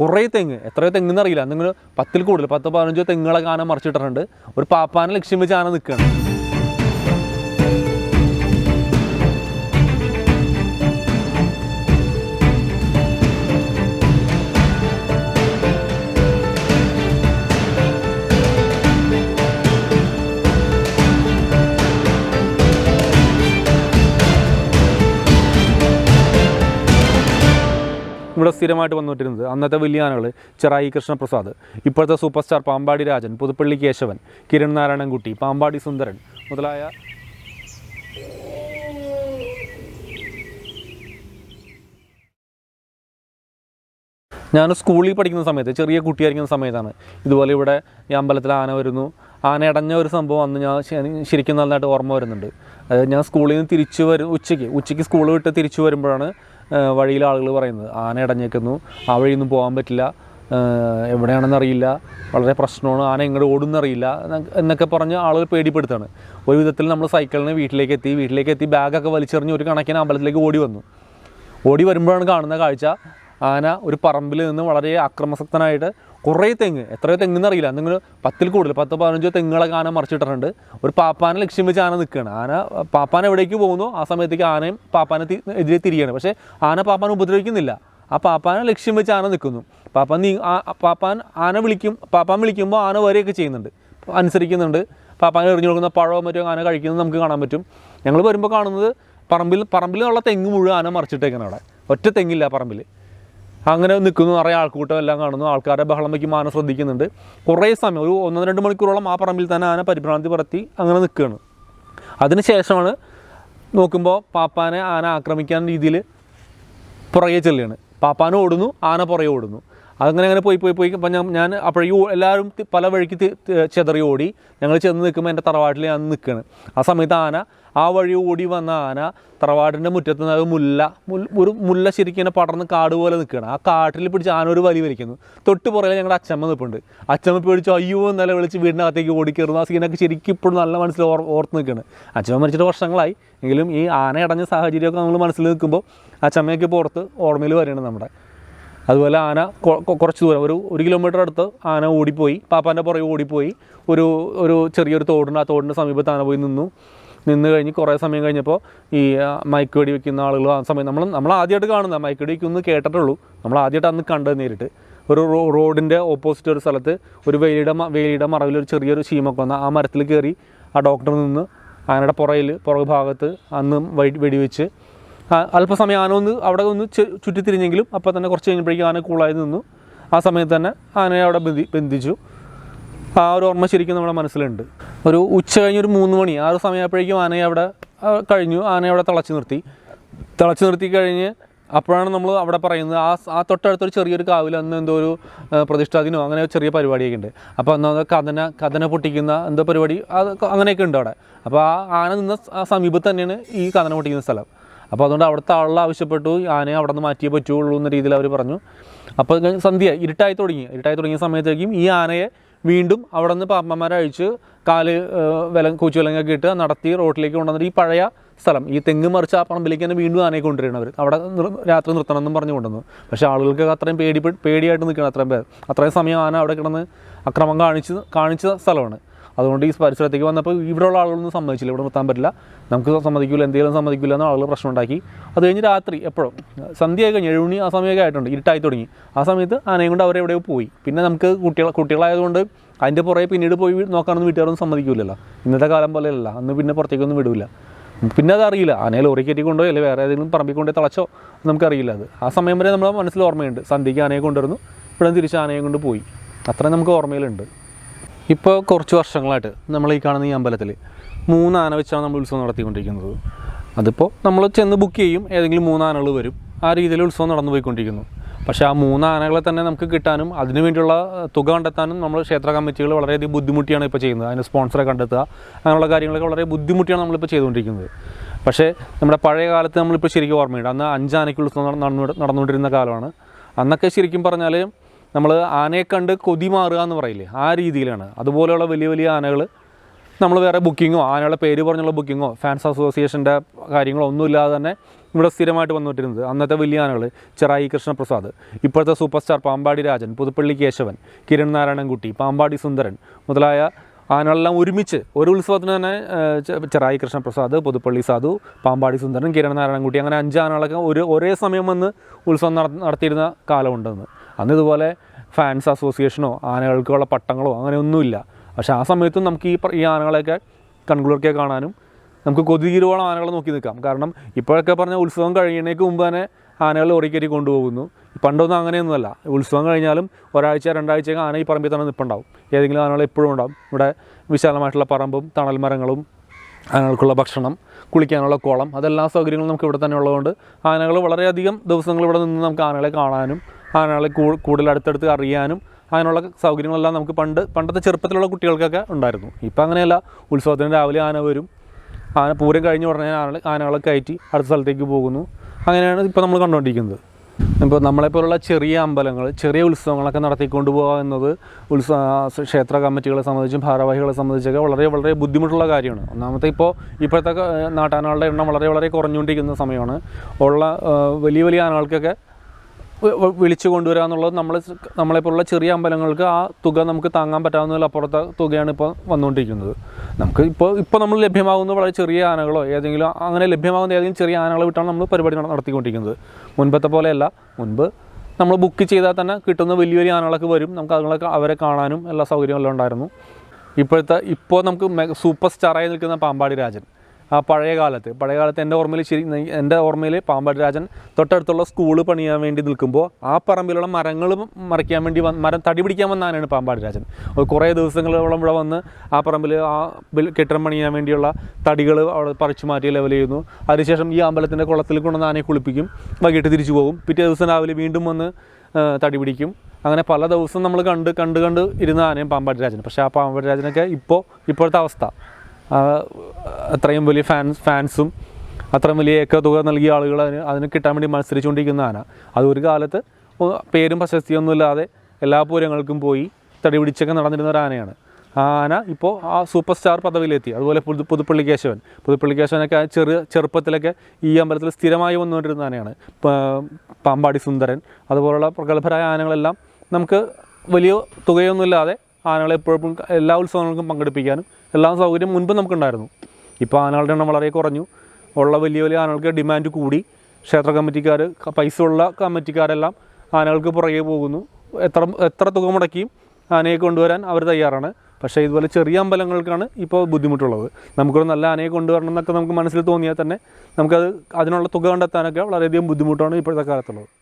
കുറേ തെങ്ങ്. എത്രയോ തെങ്ങ് എന്നറിയില്ല നിങ്ങൾ പത്തിൽ കൂടുതൽ പത്ത് പതിനഞ്ചോ തെങ്ങുകളൊക്കെ ആന മറിച്ചിട്ടിട്ടുണ്ട്. ഒരു പാപ്പാനെ ലക്ഷ്യം വെച്ച് ആന നിൽക്കുകയാണ്. സ്ഥിരമായിട്ട് വന്നുകൊണ്ടിരുന്നത് അന്നത്തെ വലിയ ആനകൾ ചെറായി കൃഷ്ണപ്രസാദ് ഇപ്പോഴത്തെ സൂപ്പർ സ്റ്റാർ പാമ്പാടി രാജൻ പുതുപ്പള്ളി കേശവൻ കിരൺ നാരായണൻകുട്ടി പാമ്പാടി സുന്ദരൻ മുതലായ ഞാൻ സ്കൂളിൽ പഠിക്കുന്ന സമയത്ത് ചെറിയ കുട്ടിയായിരിക്കുന്ന സമയത്താണ് ഇതുപോലെ ഇവിടെ ഈ അമ്പലത്തിൽ ആന വരുന്നു. ആന അടഞ്ഞ ഒരു സംഭവം അന്ന് ഞാൻ ശരിക്കും നന്നായിട്ട് ഓർമ്മ വരുന്നുണ്ട്. ഞാൻ സ്കൂളിൽ നിന്ന് തിരിച്ചു വരും ഉച്ചയ്ക്ക് ഉച്ചയ്ക്ക് സ്കൂൾ വിട്ട് തിരിച്ചു വരുമ്പോഴാണ് ഏഹ്, വഴിയിലെ ആളുകൾ പറയുന്നത്. ആന ഇടഞ്ഞേക്കുന്നു. ആ വഴിയൊന്നും പോകാൻ പറ്റില്ല. എവിടെയാണെന്ന് അറിയില്ല. വളരെ പ്രശ്നമാണ്. ആന എങ്ങോട്ട് ഓടുന്നറിയില്ല എന്നൊക്കെ പറഞ്ഞ് ആളുകൾ പേടിപ്പെടുത്താണ് ഒരു വിധത്തിൽ നമ്മൾ സൈക്കിളിന് വീട്ടിലേക്ക് എത്തി വീട്ടിലേക്ക് എത്തി ബാഗൊക്കെ വലിച്ചെറിഞ്ഞ് ഒരു കണക്കിന് അമ്പലത്തിലേക്ക് ഓടി വന്നു. ഓടി വരുമ്പോഴാണ് കാണുന്ന കാഴ്ച. ആന ഒരു പറമ്പിൽ നിന്ന് വളരെ അക്രമസക്തനായിട്ട് കുറേ തെങ്ങ്. എത്രയോ തെങ്ങെന്ന് അറിയില്ല നിങ്ങൾ പത്തിൽ കൂടുതൽ പത്ത് പതിനഞ്ചോ തെങ്ങുകളൊക്കെ ആന മറിച്ചിട്ടിട്ടുണ്ട്. ഒരു പാപ്പാനെ ലക്ഷ്യം വെച്ച് ആന നിൽക്കുകയാണ്. ആന പാപ്പാൻ എവിടേക്ക് പോകുന്നു? ആ സമയത്തേക്ക് ആനയും പാപ്പാനെ എതിരെ തിരിയാണ്. പക്ഷേ ആന പാപ്പാനെ ഉപദ്രവിക്കുന്നില്ല. ആ പാപ്പാനെ ലക്ഷ്യം വെച്ച് ആന നിൽക്കുന്നു. പാപ്പാൻ നീ പാപ്പാൻ ആന വിളിക്കും പാപ്പാൻ വിളിക്കുമ്പോൾ ആന വരെയൊക്കെ ചെയ്യുന്നുണ്ട്. അനുസരിക്കുന്നുണ്ട്. പാപ്പാൻ എറിഞ്ഞു കൊടുക്കുന്ന പഴമോ മറ്റോ ആന കഴിക്കുന്നത് നമുക്ക് കാണാൻ പറ്റും. ഞങ്ങൾ വരുമ്പോൾ കാണുന്നത് പറമ്പിൽ പറമ്പിലുള്ള തെങ്ങ് മുഴുവൻ ആന മറിച്ചിട്ടേക്കാണ് അവിടെ. ഒറ്റ തെങ്ങില്ല പറമ്പിൽ അങ്ങനെ നിൽക്കുന്നു. നിറയെ ആൾക്കൂട്ടം എല്ലാം കാണുന്നു. ആൾക്കാരുടെ ബഹളം വയ്ക്കും ആന ശ്രദ്ധിക്കുന്നുണ്ട്. കുറേ സമയം ഒരു ഒന്നോ രണ്ട് മണിക്കൂറോളം ആ പറമ്പിൽ തന്നെ ആന പരിഭ്രാന്തി പറത്തി അങ്ങനെ നിൽക്കുകയാണ്. അതിനുശേഷമാണ് നോക്കുമ്പോൾ പാപ്പാനെ ആന ആക്രമിക്കാൻ രീതിയിൽ പുറകെ ചെല്ലുകയാണ്. പാപ്പാനും ഓടുന്നു ആന പുറകെ ഓടുന്നു. അങ്ങനെ അങ്ങനെ പോയി പോയി പോയി. അപ്പം ഞാൻ ഞാൻ അപ്പോഴേ എല്ലാവരും പല വഴിക്ക് തി- ഓടി. ഞങ്ങൾ ചെന്ന് നിൽക്കുമ്പോൾ എന്റെ തറവാട്ടിൽ ഞാൻ നിൽക്കുകയാണ് ആ സമയത്ത് ആന ആ വഴി ഓടി വന്ന ആന തറവാടിന്റെ മുറ്റത്ത് നിന്ന് മുല്ല ഒരു മുല്ല ശരിക്കും പടർന്ന് കാട് പോലെ നിൽക്കുകയാണ് ആ കാട്ടിൽ പിടിച്ച് ആന ഒരു വലി വലിക്കുന്നു. തൊട്ട് പുറകെ ഞങ്ങളുടെ അച്ഛമ്മ നിൽപ്പുണ്ട് അച്ഛമ്മ പേടിച്ചു അയ്യോ എന്നല്ല വിളിച്ച് വീടിന്റെ അകത്തേക്ക് ഓടി ആ സീനൊക്കെ ശരിക്കും ഇപ്പോഴും നല്ല മനസ്സിൽ ഓർ ഓർത്ത് നിൽക്കുകയാണ് അച്ഛമ്മ മരിച്ചിട്ട് വർഷങ്ങളായി. എങ്കിലും ഈ ആന അടഞ്ഞ സാഹചര്യമൊക്കെ നമ്മൾ മനസ്സിൽ നിൽക്കുമ്പോൾ അച്ഛമ്മയൊക്കെ പുറത്ത് ഓർമ്മയിൽ വരികയാണ് നമ്മുടെ. അതുപോലെ ആന കുറച്ച് ദൂരം. ഒരു ഒരു കിലോമീറ്റർ അടുത്ത് ആന ഓടിപ്പോയി. പാപ്പാന്റെ പുറകെ ഓടിപ്പോയി. ഒരു ഒരു ചെറിയൊരു തോടുണ്ട് ആ തോടിന്റെ സമീപത്ത് ആന പോയി നിന്നു. നിന്ന് കഴിഞ്ഞ് കുറേ സമയം കഴിഞ്ഞപ്പോൾ ഈ മയക്ക് വെടി വെക്കുന്ന ആളുകൾ ആ സമയം നമ്മൾ നമ്മൾ ആദ്യമായിട്ട് കാണുന്ന മയക്ക് വെടി വെക്കുന്നു കേട്ടിട്ടുള്ളൂ. നമ്മൾ ആദ്യമായിട്ട് അന്ന് കണ്ടത് നേരിട്ട്. ഒരു റോഡിന്റെ ഓപ്പോസിറ്റ് ഒരു സ്ഥലത്ത് ഒരു വേലിയുടെ വേലിയുടെ മറവിൽ ഒരു ചെറിയൊരു ചീമൊക്കെ വന്ന ആ മരത്തിൽ കയറി ആ ഡോക്ടർ നിന്ന് ആനയുടെ പുറയിൽ പുറകു ഭാഗത്ത് അന്ന് വെടി വെടിവെച്ച് അല്പസമയം ആന ഒന്ന് അവിടെ ഒന്ന് ചുറ്റിത്തിരിഞ്ഞെങ്കിലും അപ്പോൾ തന്നെ കുറച്ച് കഴിഞ്ഞപ്പോഴേക്കും ആന കൂളായി നിന്നു. ആ സമയത്ത് തന്നെ ആനയെ അവിടെ ബന്ധി ബന്ധിച്ചു. ആ ഒരു ഓർമ്മ ശരിക്കും നമ്മുടെ മനസ്സിലുണ്ട്. ഒരു ഉച്ച കഴിഞ്ഞൊരു മൂന്ന് മണി ആ ഒരു സമയമായപ്പോഴേക്കും ആനയെ അവിടെ കഴിഞ്ഞു. ആനയെ അവിടെ തിളച്ച് നിർത്തി. തിളച്ച് നിർത്തി കഴിഞ്ഞ് അപ്പോഴാണ് നമ്മൾ അവിടെ പറയുന്നത് ആ ആ തൊട്ടടുത്തൊരു ചെറിയൊരു കാവിൽ അന്ന് എന്തോ ഒരു പ്രതിഷ്ഠാദിനോ അങ്ങനെ ചെറിയ പരിപാടിയൊക്കെ ഉണ്ട്. അപ്പോൾ അന്ന് കഥന കഥന പൊട്ടിക്കുന്ന എന്തോ പരിപാടി അത് അങ്ങനെയൊക്കെ ഉണ്ട് അവിടെ. അപ്പോൾ ആ ആന നിന്ന സമീപത്ത് തന്നെയാണ് ഈ കഥന പൊട്ടിക്കുന്ന സ്ഥലം. അപ്പോൾ അതുകൊണ്ട് അവിടുത്തെ ആളുകൾ ആവശ്യപ്പെട്ടു. ആനയെ അവിടെ നിന്ന് മാറ്റിയേ പറ്റുള്ളൂ എന്ന രീതിയിൽ അവർ പറഞ്ഞു. അപ്പോൾ സന്ധ്യ ഇരുട്ടായി തുടങ്ങി. ഇരുട്ടായി തുടങ്ങിയ സമയത്തേക്കും ഈ ആനയെ വീണ്ടും അവിടെ നിന്ന് പാപ്പന്മാരെ അഴിച്ച് കാൽ വില കൂച്ചു വിലങ്ങൊക്കെ ഇട്ട് നടത്തി റോട്ടിലേക്ക് കൊണ്ടുവന്നിട്ട് ഈ പഴയ സ്ഥലം ഈ തെങ്ങ് മറിച്ച് ആ പറമ്പിലേക്ക് തന്നെ വീണ്ടും ആനയെ കൊണ്ടുവരണം അവർ. അവിടെ രാത്രി നിർത്തണം എന്നും പറഞ്ഞു കൊണ്ടുവന്നു. പക്ഷേ ആളുകൾക്ക് അത്രയും പേടി പേടിയായിട്ട് നിൽക്കണം അത്രയും പേർ. അത്രയും സമയം ആന അവിടെ കിടന്ന് അക്രമം കാണിച്ച് കാണിച്ച സ്ഥലമാണ്. അതുകൊണ്ട് ഈ പരിസരത്തേക്ക് വന്നപ്പോൾ ഇവിടെയുള്ള ആളുകളൊന്നും സമ്മതിച്ചില്ല. ഇവിടെ നിർത്താൻ പറ്റില്ല. നമുക്ക് സമ്മതിക്കില്ല എന്തെങ്കിലും സമ്മതിക്കില്ല എന്ന് ആളുകൾ പ്രശ്നം ഉണ്ടാക്കി അത് കഴിഞ്ഞ് രാത്രി എപ്പോഴും സന്ധ്യയായി കഴിഞ്ഞ് ഏഴുമണി ആ സമയമൊക്കെ ആയിട്ടുണ്ട് ഇരുട്ടായി തുടങ്ങി. ആ സമയത്ത് ആനയും കൊണ്ട് അവരെ എവിടെയോ പോയി. പിന്നെ നമുക്ക് കുട്ടികൾ കുട്ടികളായതുകൊണ്ട് അതിന്റെ പുറകെ പിന്നീട് പോയി നോക്കാനൊന്നും വീട്ടുകാരൊന്നും സമ്മതിക്കില്ലല്ലോ ഇന്നത്തെ കാലം പോലെയല്ല. അന്ന് പിന്നെ പുറത്തേക്കൊന്നും വിടില്ല പിന്നെ അത് അറിയില്ല. ആനയെ ലോറി കയറ്റി കൊണ്ടോ അല്ലെങ്കിൽ വേറെ ഏതെങ്കിലും പറമ്പിൽ കൊണ്ടോ തളച്ചോ നമുക്കറിയില്ല അത്. ആ സമയം വരെ നമ്മുടെ മനസ്സിൽ ഓർമ്മയുണ്ട്. സന്ധ്യയ്ക്ക് ആനയെ കൊണ്ടുവരുന്നു. ഇവിടെ തിരിച്ച് ആനയെ കൊണ്ട് പോയി. അത്രയും നമുക്ക് ഓർമ്മയിലുണ്ട്. ഇപ്പോൾ കുറച്ച് വർഷങ്ങളായിട്ട് നമ്മൾ ഈ കാണുന്ന ഈ അമ്പലത്തിൽ മൂന്ന് ആന വെച്ചാണ് നമ്മൾ ഉത്സവം നടത്തിക്കൊണ്ടിരിക്കുന്നത്. അതിപ്പോൾ നമ്മൾ ചെന്ന് ബുക്ക് ചെയ്യും ഏതെങ്കിലും മൂന്ന് ആനകൾ വരും ആ രീതിയിൽ ഉത്സവം നടന്നു പോയിക്കൊണ്ടിരിക്കുന്നു. പക്ഷേ ആ മൂന്ന് ആനകളെ തന്നെ നമുക്ക് കിട്ടാനും അതിനു വേണ്ടിയുള്ള തുക കണ്ടെത്താനും നമ്മൾ ക്ഷേത്ര കമ്മിറ്റികൾ വളരെയധികം ബുദ്ധിമുട്ടിയാണ് ഇപ്പോൾ ചെയ്യുന്നത്. അതിന് സ്പോൺസറെ കണ്ടെത്തുക അങ്ങനെയുള്ള കാര്യങ്ങളൊക്കെ വളരെ ബുദ്ധിമുട്ടിയാണ് നമ്മളിപ്പോൾ ചെയ്തുകൊണ്ടിരിക്കുന്നത്. പക്ഷേ നമ്മുടെ പഴയ കാലത്ത് നമ്മളിപ്പോൾ ശരിക്കും ഓർമ്മയുണ്ട്. അന്ന് അഞ്ചാനയ്ക്ക് ഉത്സവം നട- നടന്നു നടന്നുകൊണ്ടിരുന്ന കാലമാണ്. അന്നൊക്കെ ശരിക്കും പറഞ്ഞാൽ നമ്മൾ ആനയെ കണ്ട് കൊതി മാറുക എന്ന് പറയില്ലേ ആ രീതിയിലാണ്. അതുപോലെയുള്ള വലിയ വലിയ ആനകൾ നമ്മൾ വേറെ ബുക്കിങ്ങോ ആനകളുടെ പേര് പറഞ്ഞുള്ള ബുക്കിങ്ങോ ഫാൻസ് അസോസിയേഷന്റെ കാര്യങ്ങളോ ഒന്നുമില്ലാതെ തന്നെ ഇവിടെ സ്ഥിരമായിട്ട് വന്നിട്ടിരുന്നത് അന്നത്തെ വലിയ ആനകൾ ചെറായി കൃഷ്ണപ്രസാദ് ഇപ്പോഴത്തെ സൂപ്പർ സ്റ്റാർ പാമ്പാടി രാജൻ പുതുപ്പള്ളി കേശവൻ കിരൺ നാരായണൻകുട്ടി പാമ്പാടി സുന്ദരൻ മുതലായ ആനകളെല്ലാം ഒരുമിച്ച് ഒരു ഉത്സവത്തിന് തന്നെ ചെറായി കൃഷ്ണപ്രസാദ് പുതുപ്പള്ളി സാധു പാമ്പാടി സുന്ദരൻ കിരൺ നാരായണൻകുട്ടി അങ്ങനെ അഞ്ച് ആനകളൊക്കെ ഒരു ഒരേ സമയം വന്ന് ഉത്സവം നട- നടത്തിയിരുന്ന കാലമുണ്ടെന്ന്. അന്ന് ഇതുപോലെ ഫാൻസ് അസോസിയേഷനോ ആനകൾക്കുള്ള പട്ടങ്ങളോ അങ്ങനെയൊന്നുമില്ല. പക്ഷേ ആ സമയത്തും നമുക്ക് ഈ ഈ ആനകളെയൊക്കെ കൺകുളിർക്കെ കാണാനും നമുക്ക് കൊതിരുവോളം ആനകളെ നോക്കി നിൽക്കാം. കാരണം ഇപ്പോഴൊക്കെ പറഞ്ഞ ഉത്സവം കഴിയുന്നതിനേക്ക് മുമ്പ് തന്നെ ആനകൾ ഓടിക്കയറ്റി കൊണ്ടുപോകുന്നു. പണ്ടൊന്നും അങ്ങനെയൊന്നുമല്ല. ഉത്സവം കഴിഞ്ഞാലും ഒരാഴ്ച രണ്ടാഴ്ചയൊക്കെ ആന ഈ പറമ്പിൽ തന്നെ നിൽപ്പുണ്ടാവും ഏതെങ്കിലും ആനകൾ എപ്പോഴും ഉണ്ടാവും. ഇവിടെ വിശാലമായിട്ടുള്ള പറമ്പും തണൽ മരങ്ങളും ആനകൾക്കുള്ള ഭക്ഷണം കുളിക്കാനുള്ള കുളം അതെല്ലാ സൗകര്യങ്ങളും നമുക്ക് ഇവിടെ തന്നെ ഉള്ളതുകൊണ്ട് ആനകൾ വളരെയധികം ദിവസങ്ങൾ ഇവിടെ നിന്ന് നമുക്ക് ആനകളെ കാണാനും ആനകളെ കൂടുതൽ അടുത്തടുത്ത് അറിയാനും അങ്ങനെയുള്ള സൗകര്യങ്ങളെല്ലാം നമുക്ക് പണ്ട് പണ്ടത്തെ ചെറുപ്പത്തിലുള്ള കുട്ടികൾക്കൊക്കെ ഉണ്ടായിരുന്നു. ഇപ്പം അങ്ങനെയല്ല. ഉത്സവത്തിന് രാവിലെ ആന വരും. ആന പൂരം കഴിഞ്ഞ് ഉടനെ ആന ആനകളെ കയറ്റി അടുത്ത സ്ഥലത്തേക്ക് പോകുന്നു. അങ്ങനെയാണ് ഇപ്പോൾ നമ്മൾ കണ്ടുകൊണ്ടിരിക്കുന്നത്. ഇപ്പോൾ നമ്മളെപ്പോലുള്ള ചെറിയ അമ്പലങ്ങൾ ചെറിയ ഉത്സവങ്ങളൊക്കെ നടത്തിക്കൊണ്ട് പോകുക എന്നത് ഉത്സവ ക്ഷേത്ര കമ്മിറ്റികളെ സംബന്ധിച്ചും ഭാരവാഹികളെ സംബന്ധിച്ചൊക്കെ വളരെ വളരെ ബുദ്ധിമുട്ടുള്ള കാര്യമാണ്. ഒന്നാമത്തെ ഇപ്പോൾ ഇപ്പോഴത്തെ നാട്ടാനകളുടെ എണ്ണം വളരെ വളരെ കുറഞ്ഞുകൊണ്ടിരിക്കുന്ന സമയമാണ്. ഉള്ള വലിയ വലിയ ആനകൾക്കൊക്കെ വിളിച്ചു കൊണ്ടുവരിക എന്നുള്ളത് നമ്മൾ നമ്മളെപ്പോലുള്ള ചെറിയ അമ്പലങ്ങൾക്ക് ആ തുക നമുക്ക് താങ്ങാൻ പറ്റാവുന്നതിലപ്പുറത്തെ തുകയാണ് ഇപ്പോൾ വന്നുകൊണ്ടിരിക്കുന്നത്. നമുക്ക് ഇപ്പോൾ ഇപ്പോൾ നമ്മൾ ലഭ്യമാകുന്ന വളരെ ചെറിയ ആനകളോ ഏതെങ്കിലും അങ്ങനെ ലഭ്യമാകുന്ന ഏതെങ്കിലും ചെറിയ ആനകളെ വിട്ടാണ് നമ്മൾ പരിപാടി നടത്തിക്കൊണ്ടിരിക്കുന്നത്. മുൻപത്തെ പോലെയല്ല. മുൻപ് നമ്മൾ ബുക്ക് ചെയ്താൽ തന്നെ കിട്ടുന്ന വലിയ വലിയ ആനകളൊക്കെ വരും. നമുക്ക് അതുങ്ങളൊക്കെ അവരെ കാണാനും എല്ലാ സൗകര്യങ്ങളും ഉണ്ടായിരുന്നു. ഇപ്പോഴത്തെ ഇപ്പോൾ നമുക്ക് സൂപ്പർ സ്റ്റാറായി നിൽക്കുന്ന പാമ്പാടി രാജൻ. ആ പഴയ കാലത്ത്. പഴയ കാലത്ത് എന്റെ ഓർമ്മയിൽ ശരി എന്റെ ഓർമ്മയിൽ പാമ്പാടി രാജൻ തൊട്ടടുത്തുള്ള സ്കൂൾ പണിയാൻ വേണ്ടി നിൽക്കുമ്പോൾ ആ പറമ്പിലുള്ള മരങ്ങൾ മറിക്കാൻ വേണ്ടി മരം തടി പിടിക്കാൻ വന്ന ആനയാണ് പാമ്പാടി രാജൻ കുറേ ദിവസങ്ങളോളം ഇവിടെ വന്ന് ആ പറമ്പിൽ ആ കെട്ടിടം പണിയാൻ വേണ്ടിയുള്ള തടികൾ അവിടെ പറിച്ചു മാറ്റി ലെവൽ ചെയ്യുന്നു. അതിനുശേഷം ഈ അമ്പലത്തിന്റെ കുളത്തിൽ കൊണ്ടുവന്ന് ആനയെ കുളിപ്പിക്കും വൈകിട്ട് തിരിച്ചു പോകും. പിറ്റേ ദിവസം രാവിലെ വീണ്ടും വന്ന് തടി പിടിക്കും. അങ്ങനെ പല ദിവസം നമ്മൾ കണ്ട് കണ്ട് കണ്ട് ഇരുന്ന ആനയും പാമ്പാടി രാജൻ പക്ഷേ ആ പാമ്പാടി രാജനൊക്കെ ഇപ്പോൾ ഇപ്പോഴത്തെ അവസ്ഥ. അത്രയും വലിയ ഫാൻസ് ഫാൻസും അത്രയും വലിയ ഏക്ക തുക നൽകിയ ആളുകൾ അതിന് അതിന് കിട്ടാൻ വേണ്ടി മത്സരിച്ചുകൊണ്ടിരിക്കുന്ന ആന. അത് ഒരു കാലത്ത് പേരും പ്രശസ്തിയൊന്നും ഇല്ലാതെ എല്ലാ പൂരങ്ങൾക്കും പോയി തടി പിടിച്ചൊക്കെ നടന്നിരുന്ന ഒരു ആനയാണ്. ആ ആന ഇപ്പോൾ ആ സൂപ്പർ സ്റ്റാർ പദവിയിലെത്തി. അതുപോലെ പുതു പുതുപ്പള്ളി കേശവൻ പുതുപ്പള്ളി കേശവനൊക്കെ ചെറു ചെറുപ്പത്തിലൊക്കെ ഈ അമ്പലത്തിൽ സ്ഥിരമായി വന്നുകൊണ്ടിരുന്ന ആനയാണ്. പാമ്പാടി സുന്ദരൻ അതുപോലുള്ള പ്രഗത്ഭരായ ആനകളെല്ലാം നമുക്ക് വലിയ തുകയൊന്നുമില്ലാതെ ആനകളെ എപ്പോഴും എല്ലാ ഉത്സവങ്ങൾക്കും പങ്കെടുപ്പിക്കാനും എല്ലാ സൗകര്യം മുൻപ് നമുക്കുണ്ടായിരുന്നു. ഇപ്പോൾ ആനകളുടെ എണ്ണം വളരെ കുറഞ്ഞു. ഉള്ള വലിയ വലിയ ആനകൾക്ക് ഡിമാൻഡ് കൂടി. ക്ഷേത്ര കമ്മിറ്റിക്കാർ പൈസ ഉള്ള കമ്മിറ്റിക്കാരെല്ലാം ആനകൾക്ക് പുറകെ പോകുന്നു. എത്ര എത്ര തുക മുടക്കിയും ആനയെ കൊണ്ടുവരാൻ അവർ തയ്യാറാണ്. പക്ഷേ ഇതുപോലെ ചെറിയ അമ്പലങ്ങൾക്കാണ് ഇപ്പോൾ ബുദ്ധിമുട്ടുള്ളത്. നമുക്കൊരു നല്ല ആനയെ കൊണ്ടുവരണം എന്നൊക്കെ നമുക്ക് മനസ്സിൽ തോന്നിയാൽ തന്നെ നമുക്കത് അതിനുള്ള തുക കണ്ടെത്താനൊക്കെ വളരെയധികം ബുദ്ധിമുട്ടാണ് ഇപ്പോഴത്തെ കാലത്തുള്ളത്.